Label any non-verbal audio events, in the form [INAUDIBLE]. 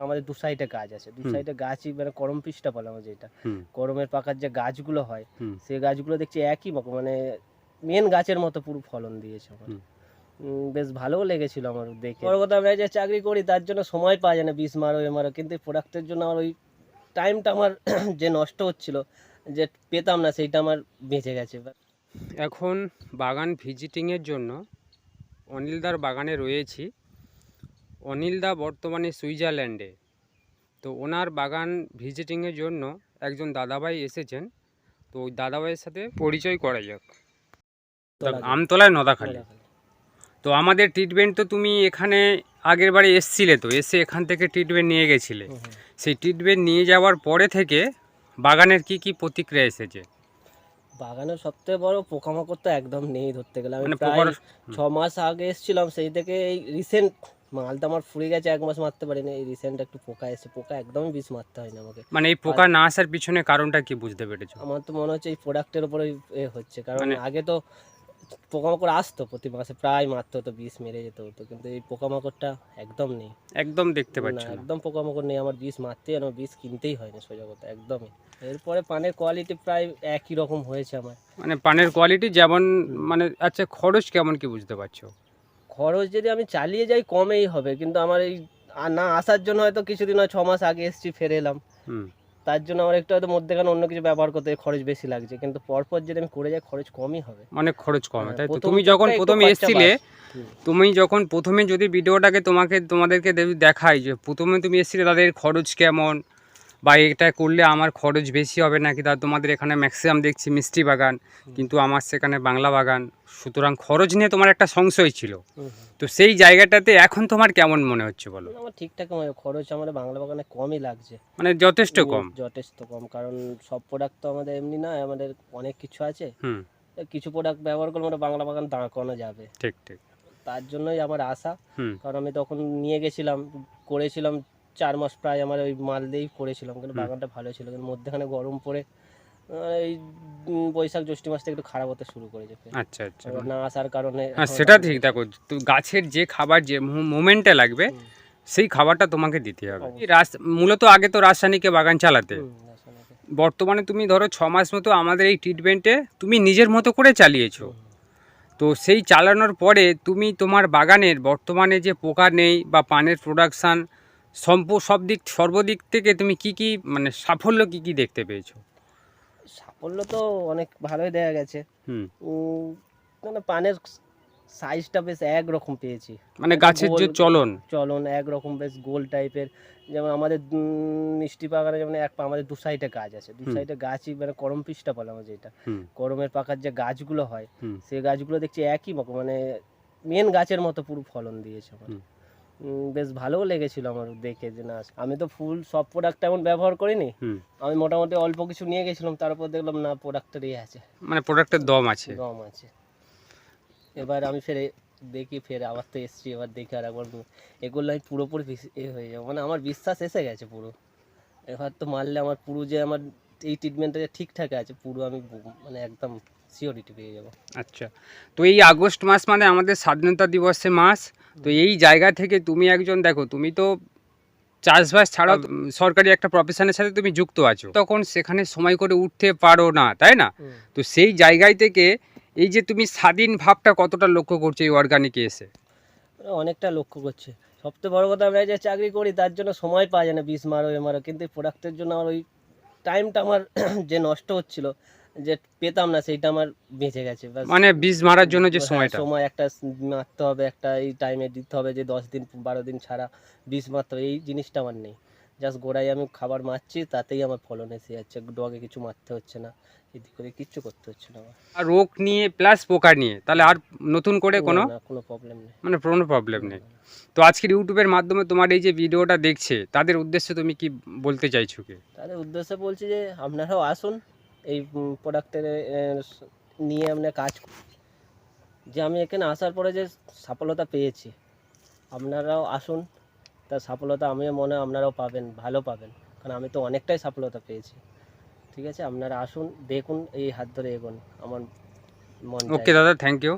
আমাদের দু সাইডে গাছ আছে। দু সাইডে গাছই মানে করম পিসটা বলে আমার যেটা। করমের পাকার যে গাছগুলো হয় সেই গাছগুলো দেখছি একই মতো মানে মেন গাছের মতো পুরো ফলন দিয়েছে আমার। বেশ ভালোও লেগেছিল আমার দেখে। বড় কথা আমরা যে চাকরি করি তার জন্য সময় পাওয়া যায় না বিষ মারো এ মারো। কিন্তু প্রোডাক্টের জন্য আমার ওই টাইমটা আমার [CLEARS THROAT] যে নষ্ট হচ্ছিল যে পেতাম না সেইটা আমার বেঁচে গেছে। এখন বাগান ভিজিটিংয়ের জন্য অনিলদার বাগানে রয়েছি। অনিলদা বর্তমানে সুইজারল্যান্ডে। তো ওনার বাগান ভিজিটিংয়ের জন্য একজন দাদাভাই এসেছেন। তো ওই দাদাভাইয়ের সাথে পরিচয় করা যাক। আমতলায় নদাখালী। তো আমাদের ট্রিটমেন্ট তো তুমি এখানে আগের বারে এসছিলে তো এসে এখান থেকে ট্রিটমেন্ট নিয়ে গেছিলে। সেই ট্রিটমেন্ট নিয়ে যাওয়ার পরে থেকে বাগানের কি কি প্রতিক্রিয়া এসেছে? বাগানের সবথেকে বড় পোকামাকড় তো একদম নেই ধরতে গেলে। আমি মানে প্রায় ছ মাস আগে এসেছিলাম সেই থেকে এই রিসেন্ট মালটা আমার ফুরে গেছে এক মাস মারতে পারিনি। এই রিসেন্ট একটু পোকা এসে পোকা একদমই বিষ মারতে হয় না আমাকে। মানে এই পোকা না আসার পিছনে কারণটা কি বুঝতে পেরেছ? আমার তো মনে হচ্ছে এই প্রোডাক্টের উপরে এ হচ্ছে। কারণ মানে- আগে তো পোকামাকড় আসতো প্রতি মাসে প্রায় মারতে হতো বিষ মেরে যেতে হতো। কিন্তু এই পোকামাকড়টা একদম নেই। একদম দেখতে পাচ্ছ না। একদম পোকামাকড় নেই আমার বিষ মারতেই হয় না বিষ কিনতেই হয় না সোজা কথা একদমই। এরপরে পানের কোয়ালিটি প্রায় একই রকম হয়েছে আমার। মানে পানের কোয়ালিটি যেমন মানে আচ্ছা খরচ কেমন কি বুঝতে পারছ? খরচ যদি আমি চালিয়ে যাই কমেই হবে কিন্তু আমার এই না আসার জন্য হয়তো কিছুদিন হয় ছ মাস আগে এসেছি ফেরে এলাম। হুম। তার জন্য আমার একটু হয়তো মধ্যেখানে অন্য কিছু ব্যবহার করতে খরচ বেশি লাগছে কিন্তু পরপর যদি আমি করে যাই খরচ কমই হবে। অনেক খরচ কমে হ্যাঁ, তাই তো? তুমি যখন প্রথমে এসছিলে তুমি যখন প্রথমে যদি ভিডিওটাকে তোমাকে তোমাদেরকে দেখাই যে প্রথমে তুমি এসেছিলে তাদের খরচ কেমন? বা এটা করলে আমার খরচ বেশি হবে নাকি? তা তোমাদের এখানে ম্যাক্সিমাম দেখছি মিষ্টি বাগান কিন্তু আমার সেখানে বাংলা বাগান। সুতরাং খরচ নিয়ে তোমার একটা সংশয় ছিল। তো সেই জায়গাটাতে এখন তোমার কেমন মনে হচ্ছে বলো? আমার ঠিকঠাক খরচ আমাদের বাংলা বাগানে কমই লাগছে। মানে যথেষ্ট কম। যথেষ্ট কম কারণ সব প্রোডাক্ট তো আমাদের এমনি নয় আমাদের অনেক কিছু আছে। হুম। কিছু প্রোডাক্ট ব্যবহার করলে আমরা বাংলা বাগান দাঁড় করানো যাবে। ঠিক ঠিক। তার জন্যই আমার আশা। কারণ আমি তখন নিয়ে গেছিলাম করেছিলাম চার মাস প্রায় আমার ওই মাল দিয়েই করেছিলাম কিন্তু। বাগানটা ভালো ছিল কিন্তু মধ্যখানে গরম পড়ে এই বৈশাখ জ্যৈষ্ঠ মাস থেকে একটু খারাপ হতে শুরু করেছে আচ্ছা আচ্ছা। না আসার কারণে হ্যাঁ সেটা ঠিক দেখো গাছের যে খাবার যে মোমেন্টে লাগবে সেই খাবারটা তোমাকে দিতে হবে। মূলত আগে তো রাসায়নিকে বাগান চালাতে। বর্তমানে তুমি ধরো ছ মাস মতো আমাদের এই ট্রিটমেন্টে তুমি নিজের মতো করে চালিয়েছো। তো সেই চালানোর পরে তুমি তোমার বাগানের বর্তমানে যে পোকা নেই বা পানের প্রোডাকশান সম্প সব দিক সর্বদিক থেকে তুমি কি কি মানে সাফল্য কি কি দেখতে পেয়েছ? সাফল্য তো অনেক ভালোই দেখা গেছে। হুম। মানে পানের সাইজটা বেশ একরকম পেয়েছি। মানে গাছের যে চলন। চলন একরকম বেশ গোল টাইপের যেমন আমাদের মিষ্টি বাগানে যেমন এক আমাদের দু সাইডে গাছ আছে। দু সাইডে গাছই মানে করম পিসটা বলে আমার যেটা। করমের পাকার যে গাছগুলো হয় সেই গাছগুলো দেখছি একই মানে মেন গাছের মতো পুরো ফলন দিয়েছে আমার। বেশ ভালোও লেগেছিল আমার দেখে যে না আমি তো ফুল সব প্রোডাক্ট এমন ব্যবহার করিনি। আমি মোটামুটি অল্প কিছু নিয়ে গেছিলাম তারপর দেখলাম না প্রোডাক্টের ইয়ে আছে। মানে প্রোডাক্টের দম আছে। দম আছে। এবার আমি ফের দেখি ফের আবার তো এসছি এবার দেখি আর একবার এগুলো আমি পুরোপুরি এ হয়ে যাব। মানে আমার বিশ্বাস এসে গেছে পুরো। এবার তো মারলে আমার পুরো যে আমার এই ট্রিটমেন্টটা যে ঠিকঠাক আছে পুরো আমি মানে একদম সিওরিটি পেয়ে যাব। আচ্ছা। তো এই আগস্ট মাস মানে আমাদের স্বাধীনতা দিবসের মাস তো এই জায়গা থেকে তুমি একজন দেখো তুমি তো চাষবাস ছাড়াও সরকারি একটা প্রফেশনের সাথে তুমি যুক্ত আছো। তখন সেখানে সময় করে উঠতে পারো না তাই না? তো সেই জায়গায় থেকে এই যে তুমি স্বাধীন ভাবটা কতটা লক্ষ্য করছ এই অর্গানিকে এসে? অনেকটা লক্ষ্য করছে। সবচেয়ে বড় কথা আমরা যে চাকরি করি তার জন্য সময় পাওয়া যায় না বিষ মারো এ মারো। কিন্তু প্রোডাক্টের জন্য আমার ওই টাইমটা আমার [CLEARS THROAT] যে নষ্ট হচ্ছিল যে পেতাম না সেইটা আমার বেঁচে গেছে মানে বীজ মারার জন্য যে হ্যাঁ, সময়টা। সময় একটা মারতে হবে একটা এই টাইমে দিতে হবে যে দশ দিন বারো দিন ছাড়া বিষ মারতে হবে এই জিনিসটা আমার নেই। জাস্ট গোড়ায় আমি খাবার মারছি তাতেই আমার ফলন এসে যাচ্ছে ডগে কিছু মারতে হচ্ছে না এদিক করে কিচ্ছু করতে হচ্ছে না আর রোগ নিয়ে প্লাস পোকা নিয়ে তাহলে আর নতুন করে কোনো? কোনো প্রবলেম নেই। মানে কোনো প্রবলেম নেই। তো আজকের ইউটিউবের মাধ্যমে তোমার এই যে ভিডিওটা দেখছে তাদের উদ্দেশ্যে তুমি কি বলতে চাইছো কি? তাদের উদ্দেশ্যে বলছি যে আপনারাও আসুন এই প্রোডাক্টের নিয়ে আপনি কাজ। যে আমি এখানে আসার পরে যে সফলতা পেয়েছি, আপনারাও আসুন, তার সফলতা আমিও মনে হয় আপনারাও পাবেন, ভালো পাবেন, কারণ আমি তো অনেকটাই সফলতা পেয়েছি। ঠিক আছে? আপনারা আসুন, দেখুন, এই হাত ধরে এগোন, আমার মন ওকে দাদা থ্যাংক ইউ